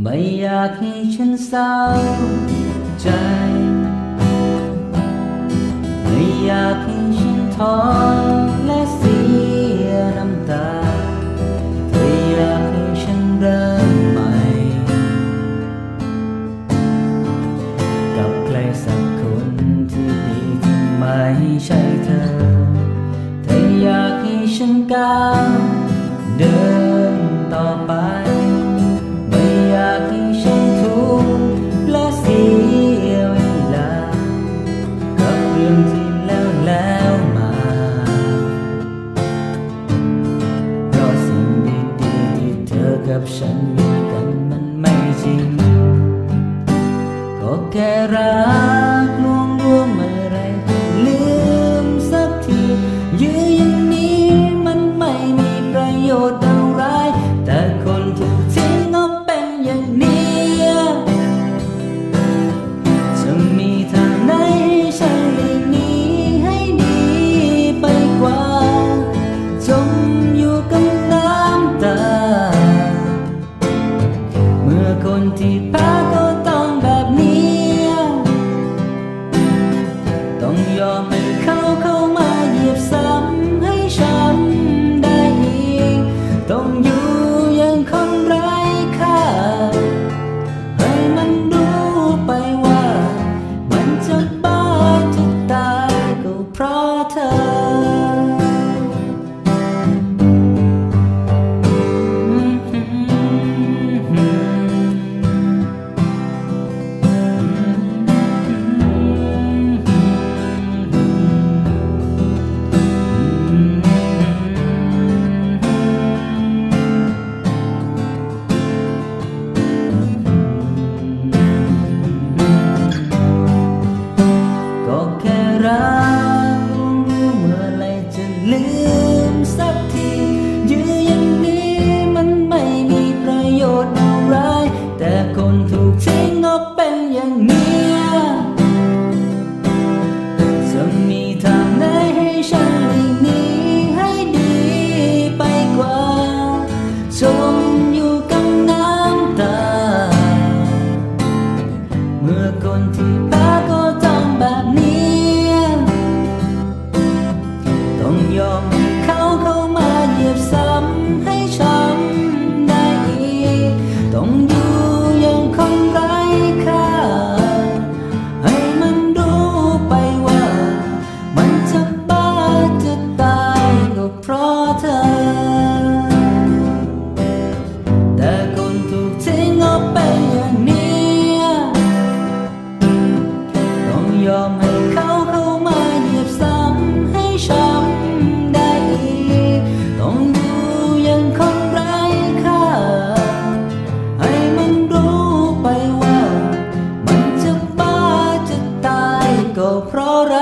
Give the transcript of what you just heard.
ไม่อยากให้ฉันเศร้าใจ ไม่อยากให้ฉันท้อและเสียน้ำตาไม่อยากให้ฉันเริ่มใหม่ กับใครสักคนที่ดีที่ไม่ใช่เธอแต่อยากให้ฉันก้าว กับฉันอยู่กันมันไม่จริง ก็แค่รักลวงลวงเมื่อไรลืมสักที ยื้ออย่างนี้มันไม่มีประโยชน์ conti, pago งบเป็นอย่างนี้ เพราะรัก